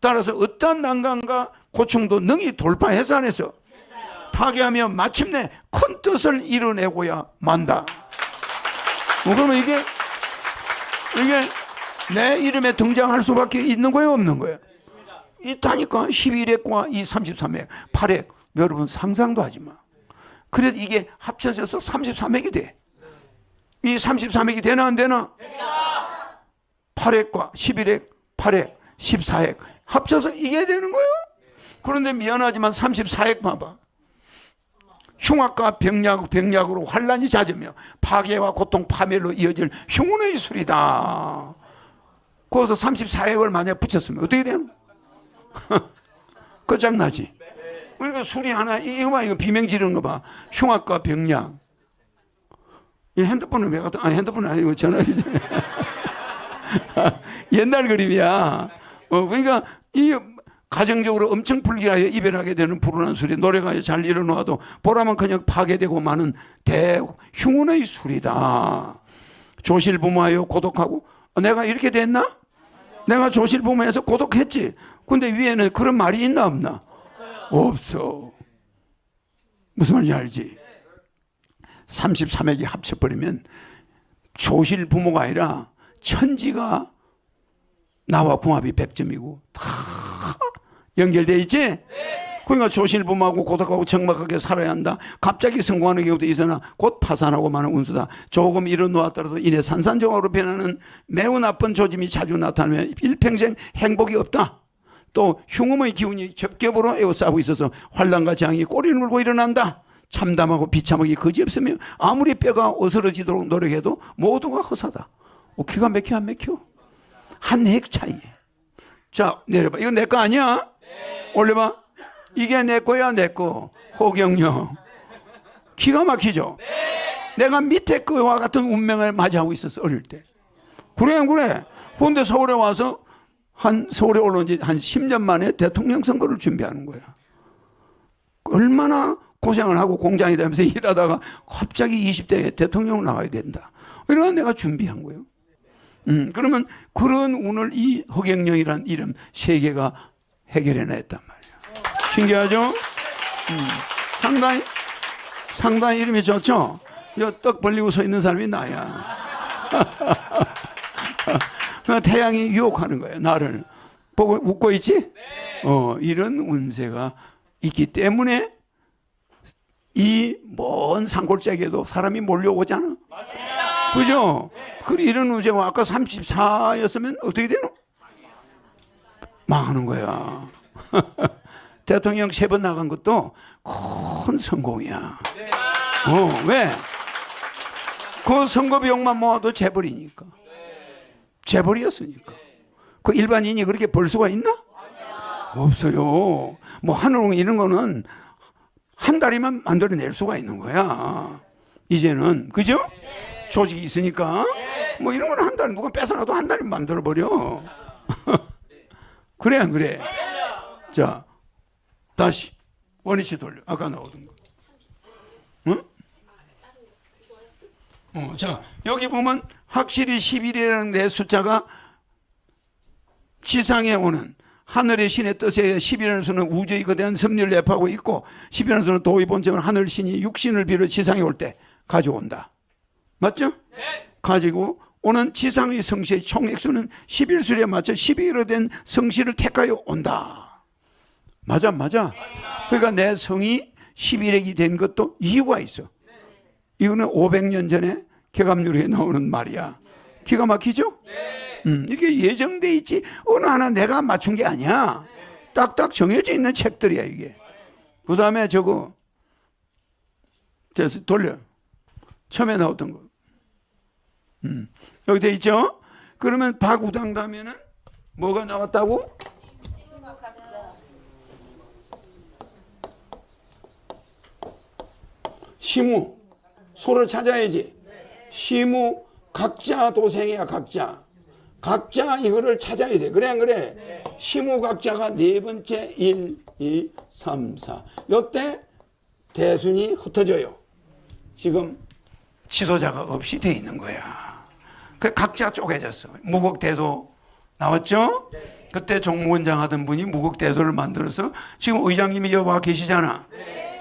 따라서 어떠한 난관과 고충도 능히 돌파해서 안에서 파괴하며 마침내 큰 뜻을 이뤄내고야 만다. 뭐 그러면 이게 이게 내 이름에 등장할 수밖에 있는 거예요, 없는 거예요? 있다니까 11핵과 이 33핵, 8핵 여러분 상상도 하지 마. 그래 이게 합쳐져서 33핵이 돼. 이 33핵이 되나 안 되나? 8핵과 11핵, 8핵, 14핵 합쳐서 이게 되는 거예요. 그런데 미안하지만 34핵 봐봐. 흉악과 병약, 병약으로 환란이 잦으며 파괴와 고통, 파멸로 이어질 흉운의 술이다. 거기서 34핵을 만약 붙였으면 어떻게 되는 거야? 끝장나지. 그러니까 술이 하나, 이거 봐, 이거 비명 지르는 거 봐. 흉악과 병약. 이 핸드폰은 왜 갖다, 아, 핸드폰은 아니고 전화기지. 옛날 그림이야. 어, 그러니까 이 가정적으로 엄청 불길하여 이별하게 되는 불운한 술이 노래가 잘 일어나도 보라만 그냥 파괴되고 마는 대흉운의 술이다. 조실 부모하여 고독하고 어, 내가 이렇게 됐나? 내가 조실 부모해서 고독했지. 근데 위에는 그런 말이 있나 없나? 없어. 무슨 말인지 알지? 33액이 합쳐버리면 조실 부모가 아니라 천지가 나와 궁합이 100점이고 다 연결돼 있지? 그러니까 조실부모하고 고독하고 정막하게 살아야 한다. 갑자기 성공하는 경우도 있으나 곧 파산하고 마는 운수다. 조금 일어놓았더라도 이내 산산조각으로 변하는 매우 나쁜 조짐이 자주 나타나면 일평생 행복이 없다. 또 흉음의 기운이 접겹으로 에워싸고 있어서 환란과 재앙이 꼬리를 물고 일어난다. 참담하고 비참하기 거지없으며 아무리 뼈가 어스러지도록 노력해도 모두가 허사다. 어, 기가 막혀 안 막혀? 한핵 차이에. 자 내려봐. 이거 내 거 아니야? 올려봐. 이게 내 거야 내 거. 호경영. 기가 막히죠? 내가 밑에 거와 같은 운명을 맞이하고 있었어 어릴 때. 그래 그래. 그런데 서울에 와서 한 서울에 올라온 지 한 10년 만에 대통령 선거를 준비하는 거야. 얼마나 고생을 하고 공장이 되면서 일하다가 갑자기 20대에 대통령 나가야 된다. 이러나 내가 준비한 거예요. 음, 그러면 그런 운을 이 허경영이라는 이름 세 개가 해결해냈단 말이야. 신기하죠? 음, 상당히, 상당히 이름이 좋죠? 이떡 벌리고 서 있는 사람이 나야. 그 태양이 유혹하는 거예요. 나를 보고 웃고 있지? 어, 이런 운세가 있기 때문에 이 먼 산골짜기에도 사람이 몰려오잖아. 그죠? 그 이런 운세가 아까 34였으면 어떻게 되노? 망하는 거야. 대통령 세 번 나간 것도 큰 성공이야. 어, 왜? 그 선거 비용만 모아도 재벌이니까. 재벌이었으니까. 그 일반인이 그렇게 벌 수가 있나? 없어요. 뭐 하늘홍 이런 거는 한 달이면 만들어낼 수가 있는 거야. 이제는 그죠? 조직이 있으니까 뭐 이런 거는 한달 누가 뺏어가도 한 달이면 만들어 버려. 그래 안 그래? 자 다시 원위치 돌려. 아까 나오던 거. 응? 어, 자 여기 보면 확실히 11이라는 내 숫자가 지상에 오는 하늘의 신의 뜻에 10이라는 수는 우주의 거대한 섭리를 내포하고 있고 10이라는 수는 도의 본점은 하늘 신이 육신을 비롯 지상에 올 때 가져온다. 맞죠? 가지고 오는 지상의 성시의 총액수는 11수에 맞춰 12일로 된 성시를 택하여 온다. 맞아, 맞아. 그러니까 내 성이 11액이 된 것도 이유가 있어. 이거는 500년 전에 개감유리에 나오는 말이야. 기가 막히죠? 음, 이게 예정돼 있지. 어느 하나 내가 맞춘 게 아니야. 딱딱 정해져 있는 책들이야, 이게. 그 다음에 저거, 됐어, 돌려. 처음에 나왔던 거. 음, 여기 돼 있죠? 그러면 박우당 가면은 뭐가 나왔다고? 시무. 소를 찾아야지. 시무 각자 도생이야 각자. 각자 이거를 찾아야 돼. 그래 안 그래? 시무 각자가 네 번째 1, 2, 3, 4. 요때 대순이 흩어져요. 지금 지도자가 없이 돼 있는 거야. 그 각자 쪼개졌어. 무곡대도 나왔죠? 그때 종무원장 하던 분이 무국대도를 만들어서 지금 의장님이 여기 와 계시잖아.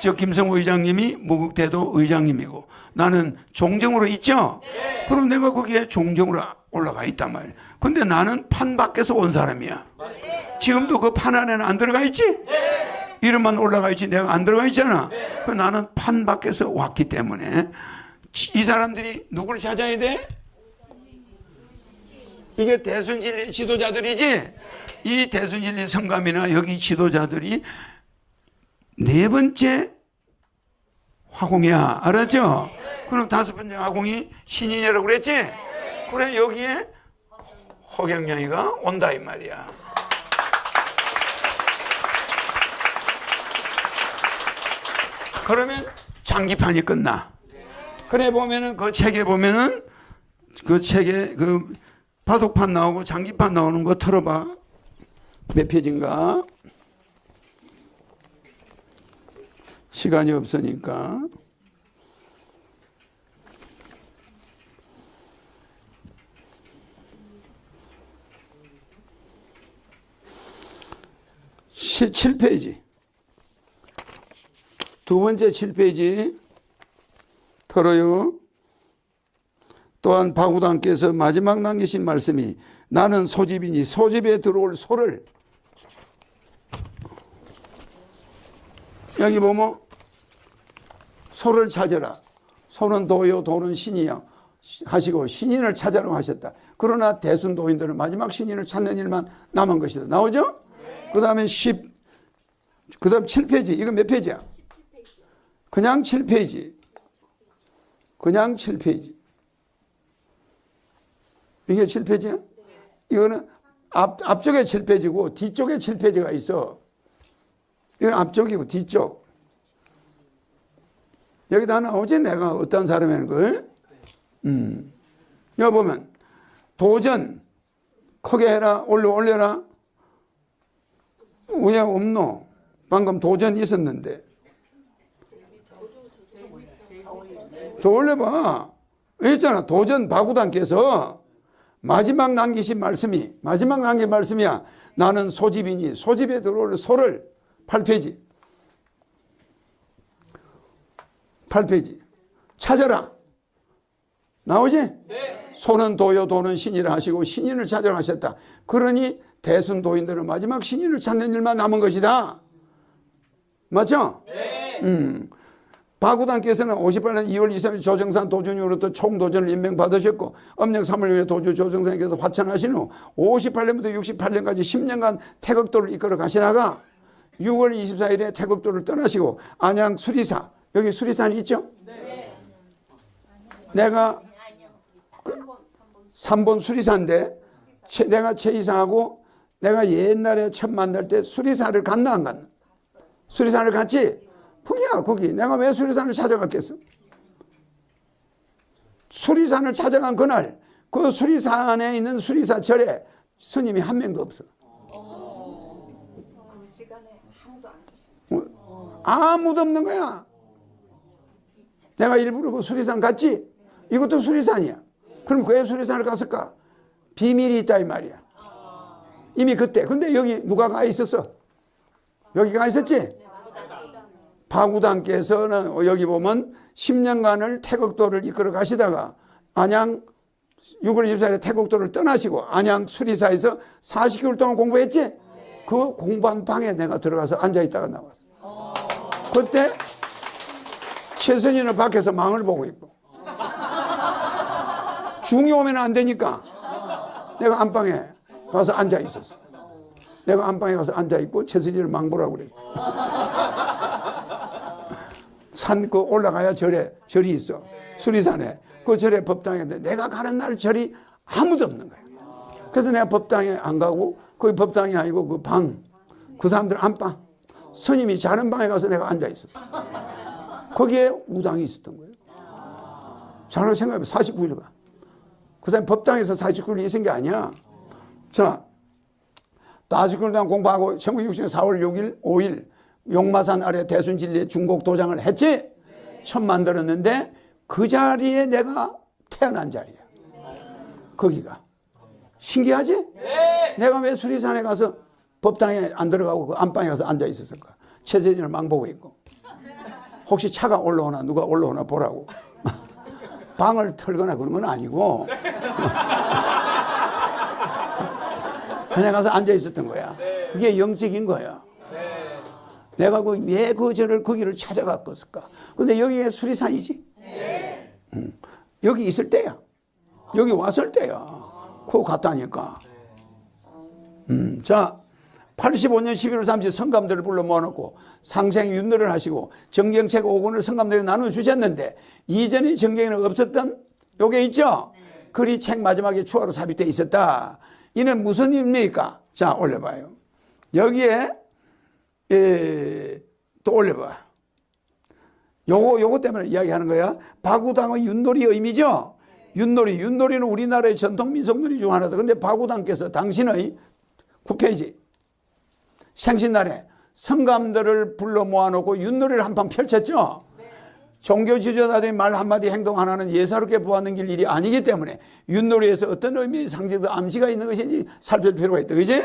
저 김성호 의장님이 무국대도 의장님이고 나는 종정으로 있죠? 그럼 내가 거기에 종정으로 올라가 있단 말이야. 근데 나는 판 밖에서 온 사람이야. 지금도 그 판 안에는 안 들어가 있지? 이름만 올라가 있지 내가 안 들어가 있잖아. 그 나는 판 밖에서 왔기 때문에 이 사람들이 누구를 찾아야 돼? 이게 대순진리 지도자들이지? 이 대순진리 성감이나 여기 지도자들이 네 번째 화공이야. 알았죠? 그럼 다섯 번째 화공이 신인이라고 그랬지? 그래, 여기에 허경영이가 온다, 이 말이야. 그러면 장기판이 끝나. 그래 보면은 그 책에 보면은 그 책에 그 바둑판 나오고 장기판 나오는 거 털어봐. 몇 페이지인가? 시간이 없으니까. 시- 7페이지. 두 번째 7페이지. 털어요. 또한 바구당께서 마지막 남기신 말씀이 나는 소집이니 소집에 들어올 소를 여기 보면 소를 찾아라. 소는 도요 도는 신이야 하시고 신인을 찾아라고 하셨다. 그러나 대순 도인들은 마지막 신인을 찾는 일만 남은 것이다. 나오죠? 그 다음에 10, 그 다음 7페이지. 이거 몇 페이지야? 그냥 7페이지. 그냥 7페이지. 이게 7페이지야? 이거는 앞, 앞쪽에 7페이지고 뒤쪽에 7페이지가 있어. 이건 앞쪽이고 뒤쪽. 여기다 나오지 내가 어떤 사람이라는 걸. 음. 여기 보면 도전 크게 해라 올려 올려라 왜 없노? 방금 도전 있었는데 더 올려봐. 있잖아. 도전 바구단께서 마지막 남기신 말씀이, 마지막 남긴 말씀이야. 나는 소집이니 소집에 들어올 소를 8페이지. 8페이지. 찾아라. 나오지? 소는 도요, 도는 신이라 하시고 신인을 찾아라 하셨다. 그러니 대순 도인들은 마지막 신인을 찾는 일만 남은 것이다. 맞죠? 음. 바구단께서는 58년 2월 23일 조정산 도준으로부터 총도전을 임명받으셨고 엄령 3월 후에 도주 조정산께서 화천하신 후 58년부터 68년까지 10년간 태극도를 이끌어 가시다가 6월 24일에 태극도를 떠나시고 안양 수리사 여기 수리산이 있죠? 내가 그 3번 수리사인데 최- 내가 최 이상하고 내가 옛날에 처음 만날 때 수리사를 갔나 안 갔나? 수리산을 갔지? 거기야 거기 내가 왜 수리산을 찾아갔겠어? 수리산을 찾아간 그날 그 수리산에 있는 수리사 절에 스님이 한 명도 없어 그 시간에 아무도 안 계셔. 아무도 없는 거야 내가 일부러 그 수리산 갔지? 이것도 수리산이야 그럼 왜 수리산을 갔을까? 비밀이 있다 이 말이야 이미 그때 근데 여기 누가 가 있었어? 여기 가 있었지? 바구단께서는 여기 보면 10년간을 태극도를 이끌어 가시다가 안양 6월 24일에 태극도를 떠나시고 안양 수리사에서 40개월 동안 공부했지? 그 공부한 방에 내가 들어가서 앉아 있다가 나왔어. 그때 최선희는 밖에서 망을 보고 있고 중이 오면 안 되니까 내가 안방에 가서 앉아 있었어. 내가 안방에 가서 앉아 있고 최선희를 망보라고 그래. 산 그 올라가야 절에 절이 있어. 수리산에 그 절에 법당에 내가 가는 날 절이 아무도 없는 거야. 그래서 내가 법당에 안 가고 거기 법당이 아니고 그 방, 그 사람들 안방, 스님이 자는 방에 가서 내가 앉아 있었어. 거기에 우당이 있었던 거예요. 잘 생각해봐. 49일간. 그 사람 법당에서 49일 있은 게 아니야. 자, 49일 동안 공부하고 1960년 4월 6일, 5일 용마산 아래 대순진리의 중곡 도장을 했지? 처음 만들었는데 그 자리에 내가 태어난 자리야. 거기가. 신기하지? 내가 왜 수리산에 가서 법당에 안 들어가고 그 안방에 가서 앉아 있었을까? 최재진을 망 보고 있고. 혹시 차가 올라오나 누가 올라오나 보라고. 방을 털거나 그런 건 아니고. 그냥 가서 앉아 있었던 거야. 그게 영적인 거야. 내가 그왜그 저를 거기를 찾아갔을까? 근데 여기에 수리산이지? 응. 여기 있을 때야. 여기 왔을 때야. 코 갔다니까. 음, 자, 85년 11월 30일 성감들을 불러 모아놓고 상생 윤노를 하시고 정경책 5권을 성감들이 나눠 주셨는데 이전에 정경에는 없었던 요게 있죠? 글이 책 마지막에 추가로 삽입되어 있었다. 이는 무슨 의미입니까? 자, 올려봐요. 여기에 에, 또 올려봐. 요거 요거 때문에 이야기하는 거야. 바구당의 윷놀이 의미죠. 윷놀이 윷놀이는 우리나라의 전통 민속놀이 중 하나다. 근데 바구당께서 당신의 9페이지 생신날에 성감들을 불러 모아놓고 윷놀이를 한 판 펼쳤죠. 종교 지도자들의 말 한마디 행동 하나는 예사롭게 보았는 길 일이 아니기 때문에 윷놀이에서 어떤 의미의 상징도 암시가 있는 것인지 살필 필요가 있다. 그지?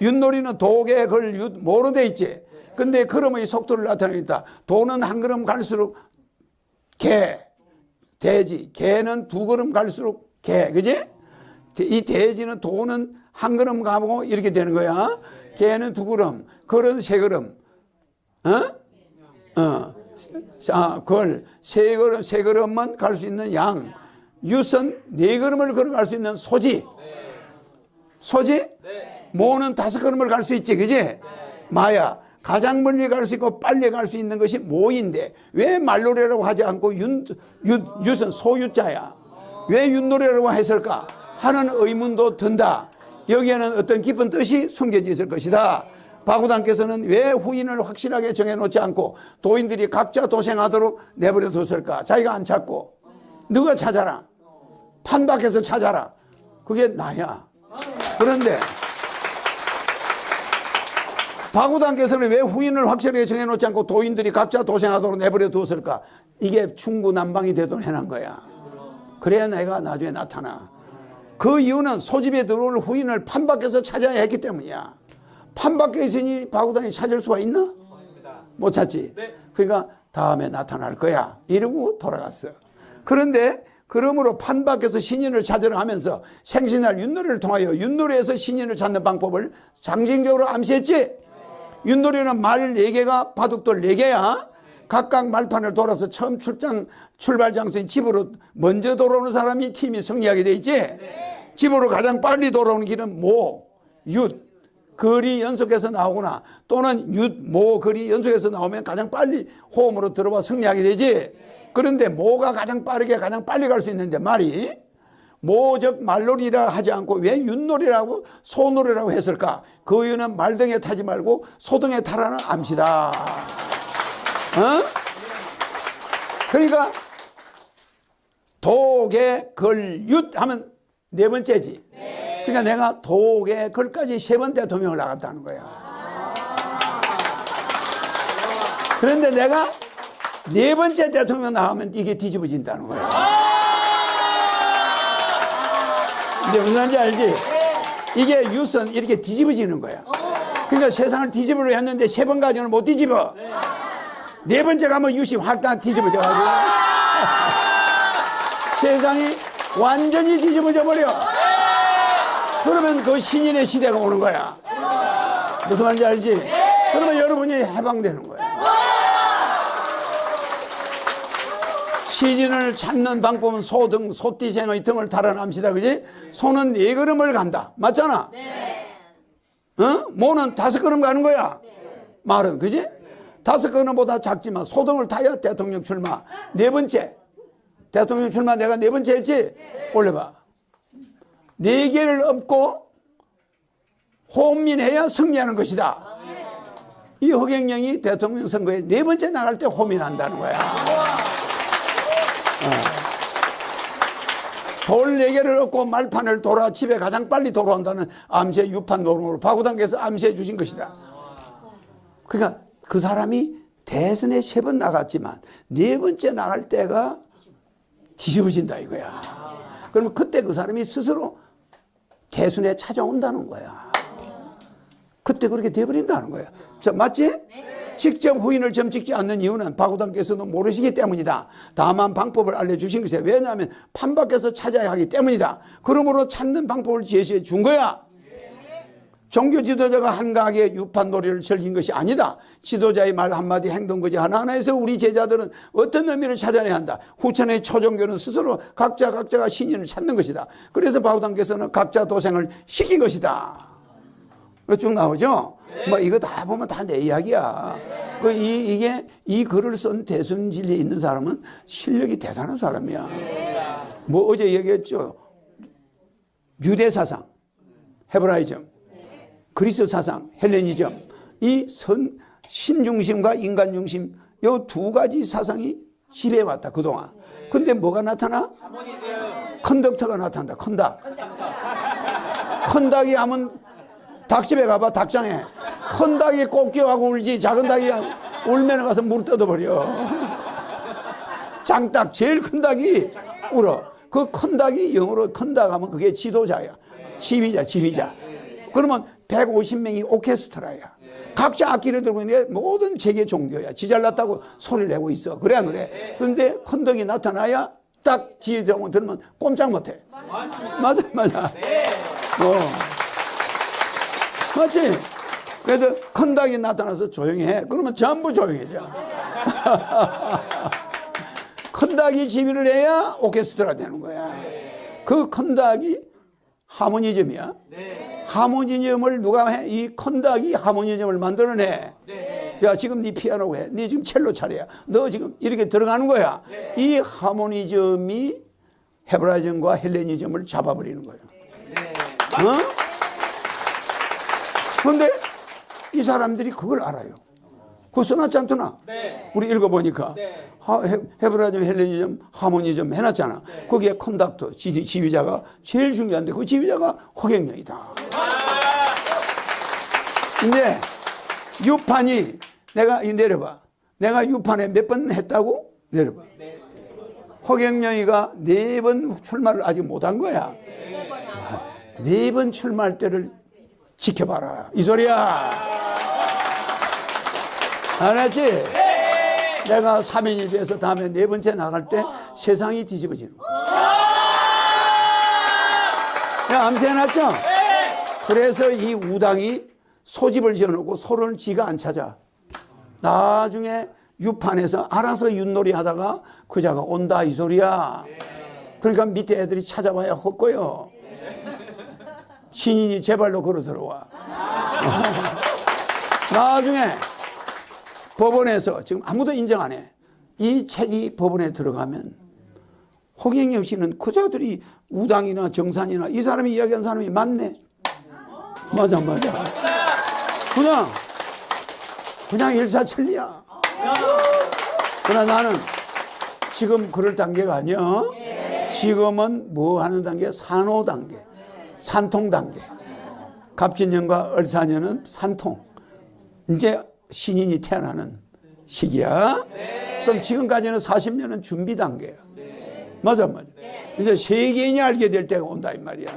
윷놀이는 독에 걸 윷, 뭐로 돼 있지? 근데 걸음의 속도를 나타내겠다. 도는 한 걸음 갈수록 개, 돼지. 개는 두 걸음 갈수록 개. 그지? 이 돼지는 도는 한 걸음 가고 이렇게 되는 거야. 개는 두 걸음, 걸은 세 걸음. 어? 어. 자, 걸, 세 걸음, 세 걸음만 갈 수 있는 양. 유선 네 걸음을 걸어갈 수 있는 소지. 소지? 모는 다섯 걸음을 갈 수 있지, 그지? 마야. 가장 멀리 갈 수 있고 빨리 갈 수 있는 것이 모인데 왜 말놀이라고 하지 않고 윤, 윤, 유선 소유자야? 왜 윷놀이라고 했을까? 하는 의문도 든다. 여기에는 어떤 깊은 뜻이 숨겨져 있을 것이다. 바구단께서는 왜 후인을 확실하게 정해놓지 않고 도인들이 각자 도생하도록 내버려 뒀을까? 자기가 안 찾고 누가 찾아라? 판 밖에서 찾아라. 그게 나야. 그런데 바구단께서는 왜 후인을 확실하게 정해놓지 않고 도인들이 각자 도생하도록 내버려 두었을까? 이게 충구난방이 되도록 해놓은 거야. 그래야 내가 나중에 나타나. 그 이유는 소집에 들어올 후인을 판 밖에서 찾아야 했기 때문이야. 판 밖에 있으니 바구단이 찾을 수가 있나? 못 찾지. 그러니까 다음에 나타날 거야. 이러고 돌아갔어. 그런데 그러므로 판 밖에서 신인을 찾으러 하면서 생신날 윷놀이를 통하여 윷놀이에서 신인을 찾는 방법을 상징적으로 암시했지. 윷놀이는 말 4개가 바둑돌 4개야. 각각 말판을 돌아서 처음 출장 출발 장소인 집으로 먼저 돌아오는 사람이 팀이 승리하게 돼 있지. 집으로 가장 빨리 돌아오는 길은 모, 윷, 글이 연속해서 나오거나 또는 윷, 모, 글이 연속해서 나오면 가장 빨리 호흡으로 들어와 승리하게 되지. 그런데 모가 가장 빠르게 가장 빨리 갈 수 있는데 말이 모적 말놀이라 하지 않고 왜 윷놀이라고 소놀이라고 했을까? 그 이유는 말등에 타지 말고 소등에 타라는 암시다. 어? 그러니까 독에 걸윷 하면 네 번째지. 그러니까 내가 독에 걸까지 세번 대통령을 나갔다는 거야. 그런데 내가 네 번째 대통령 나가면 이게 뒤집어진다는 거야. 이제 무슨 말인지 알지? 이게 유선 이렇게 뒤집어지는 거야. 그러니까 세상을 뒤집으려 했는데 세 번 가지고는 못 뒤집어. 네 번째 가면 유시 확 뒤집어져가지고 세상이 완전히 뒤집어져 버려. 그러면 그 신인의 시대가 오는 거야. 무슨 말인지 알지? 그러면 여러분이 해방되는 거야. 시진을 찾는 방법은 소 등, 소띠 생의 등을 달아남시다. 그지? 소는 네 걸음을 간다. 맞잖아? 어? 모는 다섯 걸음 가는 거야. 말은, 그지? 다섯 걸음보다 작지만 소등을 타야 대통령 출마. 네 번째. 대통령 출마 내가 네 번째 했지? 올려봐. 네 개를 업고 호민해야 승리하는 것이다. 이 허경영이 대통령 선거에 네 번째 나갈 때 호민한다는 거야. 돌네 개를 얻고 말판을 돌아 집에 가장 빨리 돌아온다는 암시의 유판 노름으로 바구당께서 암시해 주신 것이다. 그러니까 그 사람이 대선에 세 번 나갔지만 네 번째 나갈 때가 뒤집어진다 이거야. 그러면 그때 그 사람이 스스로 대순에 찾아온다는 거야. 그때 그렇게 돼버린다는 거야. 저 맞지? 직접 후인을 점찍지 않는 이유는 박우당께서도 모르시기 때문이다. 다만 방법을 알려주신 것이야. 왜냐하면 판밖에서 찾아야 하기 때문이다. 그러므로 찾는 방법을 제시해 준 거야. 종교 지도자가 한가하게 유판 놀이를 즐긴 것이 아니다. 지도자의 말 한마디 행동 거지 하나하나에서 우리 제자들은 어떤 의미를 찾아내야 한다. 후천의 초종교는 스스로 각자 각자가 신인을 찾는 것이다. 그래서 바우당께서는 각자 도생을 시킨 것이다. 쭉 나오죠? 뭐 이거 다 보면 다 내 이야기야. 그 이, 이게 이 글을 쓴 대순 진리에 있는 사람은 실력이 대단한 사람이야. 뭐 어제 얘기했죠. 유대 사상, 헤브라이즘, 그리스 사상, 헬레니즘, 이 선, 신중심과 인간 중심, 요 두 가지 사상이 지배해왔다, 그동안. 근데 뭐가 나타나? 컨덕터가 나타난다, 컨닥. 컨닥이 하면 닭집에 가봐, 닭장에. 큰 닭이 꽃게하고 울지, 작은 닭이 울면 가서 물 뜯어버려. 장닭, 제일 큰 닭이 울어. 그 큰 닭이 영어로 큰 닭 하면 그게 지도자야. 지휘자, 지휘자. 그러면 150명이 오케스트라야. 각자 악기를 들고 있는데 모든 세계 종교야. 지 잘났다고 소리를 내고 있어. 그래, 안 그래? 그런데 큰 닭이 나타나야 딱 지휘자고 들으면 꼼짝 못 해. 맞아, 맞아. 어. 맞지? 그래서 큰 닭이 나타나서 조용히 해. 그러면 전부 조용해져. 큰 닭이 지휘를 해야 오케스트라 되는 거야. 그큰 닭이 하모니즘이야. 하모니즘을 누가 해? 이큰 닭이 하모니즘을 만들어내. 야, 지금 네 피아노 해. 네 지금 첼로 차례야. 너 지금 이렇게 들어가는 거야. 이 하모니즘이 헤브라즘과 헬레니즘을 잡아버리는 거예요. 어? 그런데 이 사람들이 그걸 알아요. 그거 써놨지 않더나? 우리 읽어보니까. 하- 헤- 헤브라즘, 헬레니즘, 하모니즘 해놨잖아. 거기에 컨덕터, 지, 지휘자가 제일 중요한데 그 지휘자가 허경영이다. 근데 유판이 내가 이 내려봐. 내가 유판에 몇 번 했다고? 내려봐. 허경영이가 네 번 출마를 아직 못한 거야. 네 번 출마할 때를 지켜봐라. 이 소리야. 알았지? 내가 3인이 돼서 다음에 네 번째 나갈 때 세상이 뒤집어지는 거야. 야, 암세해놨죠? 그래서 이 우당이 소집을 지어놓고 소를 지가 안 찾아. 나중에 유판에서 알아서 윷놀이 하다가 그자가 온다 이 소리야. 그러니까 밑에 애들이 찾아봐야 헛거요. 신인이 제발로 걸어 들어와. 나중에 법원에서 지금 아무도 인정 안 해. 이 책이 법원에 들어가면 호경영 씨는 그자들이 우당이나 정산이나 이 사람이 이야기한 사람이 맞네. 맞아, 맞아. 그냥, 그냥 일사천리야. 그러나 나는 지금 그럴 단계가 아니야. 지금은 뭐 하는 단계? 산호 단계. 산통 단계. 갑진년과 을사년은 산통. 이제 신인이 태어나는 시기야. 그럼 지금까지는 40년은 준비 단계야. 맞아, 맞아. 이제 세계인이 알게 될 때가 온다, 이 말이야.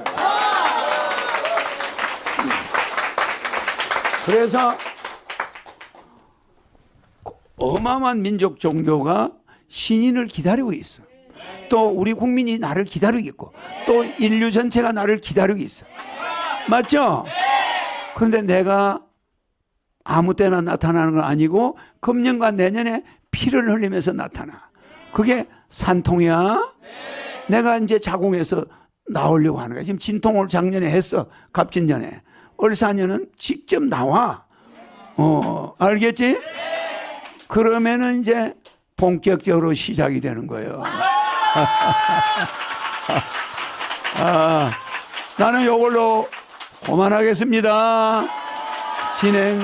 그래서 어마어마한 민족 종교가 신인을 기다리고 있어. 또 우리 국민이 나를 기다리고 있고, 또 인류 전체가 나를 기다리고 있어. 맞죠? 그런데 내가 아무 때나 나타나는 건 아니고 금년과 내년에 피를 흘리면서 나타나. 그게 산통이야. 내가 이제 자궁에서 나오려고 하는 거야. 지금 진통을 작년에 했어. 갑진년에. 을사년은 직접 나와. 어, 알겠지? 그러면은 이제 본격적으로 시작이 되는 거예요. 아, 나는 이걸로 그만하겠습니다. 진행.